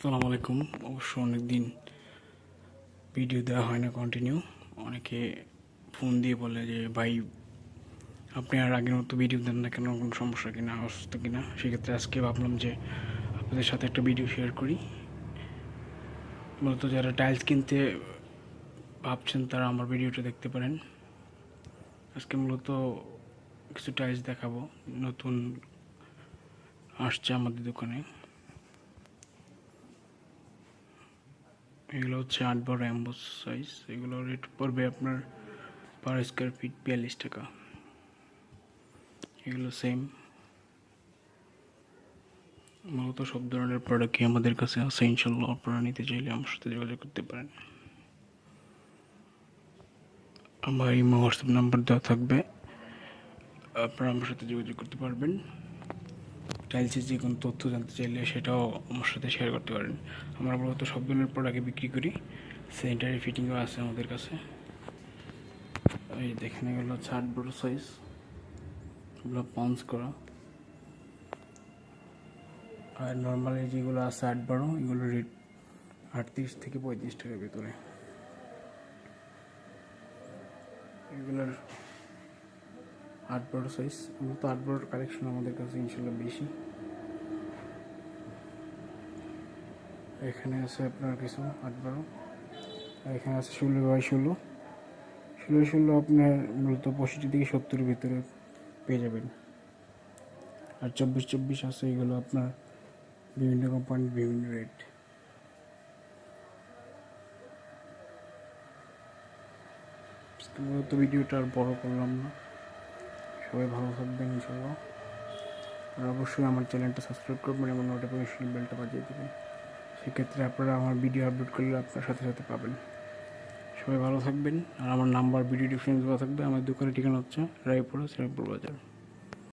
আসসালামু আলাইকুম। অবশ্য অনেক দিন ভিডিও দেওয়া হয় না কন্টিনিউ অনেকে ফোন দিয়ে বলে যে, ভাই, আপনি আর আগের মতো ভিডিও দেন না কেন? কোনো সমস্যা কিনা? অসুস্থ কিনা? সেক্ষেত্রে আজকে ভাবলাম যে, আপনাদের সাথে একটা ভিডিও শেয়ার করি। মূলত যারা টাইলস কিনতে ভাবছেন, তারা আমার ভিডিওটা দেখতে পারেন। আজকে মূলত কিছু টাইলস দেখাবো। নতুন আসছে আমাদের দোকানে। এগুলো হচ্ছে আট বারো অ্যাম্বোস সাইজ এগুলো রেট পড়বে আপনার পার স্কোয়ার ফিট বিয়াল্লিশ টাকা। এগুলো সেম মূলত সব ধরনের প্রোডাক্টই আমাদের কাছে আছে ইনশাল্লাহ আপনারা নিতে চাইলে আমার সাথে যোগাযোগ করতে পারেন। আমার ইমো হোয়াটসঅ্যাপ নাম্বার দেওয়া থাকবে, আপনারা আমার সাথে যোগাযোগ করতে পারবেন। টাইলসের যে কোনো তথ্য জানতে চাইলে সেটাও আমার সাথে শেয়ার করতে পারেন। আমরা মূলত সব ধরনের প্রোডাক্টে বিক্রি করি। স্যানিটারি ফিটিংও আছে আমাদের কাছে। এই দেখেন, এগুলো হচ্ছে আট বড় সাইজ এগুলো পঞ্চ করা। আর নর্মালি যেগুলো আছে আট বারো এগুলো রেট আটত্রিশ থেকে পঁয়ত্রিশ টাকার ভিতরে। এগুলোর আট বড় সাইজ মূলত আট বড় কালেকশন আমাদের কাছে ইনশাল্লাহ বেশি। এখানে আছে আপনার কিছু আট বারো এখানে আছে ষোলো বাই ষোলো। ষোলো ষোলো আপনার মূলত পঁয়ষট্টি থেকে সত্তরের ভিতরে পেয়ে যাবেন। আর চব্বিশ চব্বিশ আছে, এগুলো আপনার বিভিন্ন কোম্পানির বিভিন্ন রেট মূলত ভিডিওটা আর বড় করলাম না। সবাই ভালো থাকবেন ইনশাল্লাহ আর অবশ্যই আমার চ্যানেলটা সাবস্ক্রাইব করবেন এবং নোটিফিকেশন বেলটা বাজিয়ে দেবেন। সেক্ষেত্রে আপনারা আমার ভিডিও আপলোড করলে আপনার সাথে সাথে পাবেন। সবাই ভালো থাকবেন। আর আমার নাম্বার ভিডিও ডিসক্রিপশনে দেওয়া থাকবে। আমার দোকানের ঠিকানা হচ্ছে রায়পুরা, শ্রীরামপুর বাজার।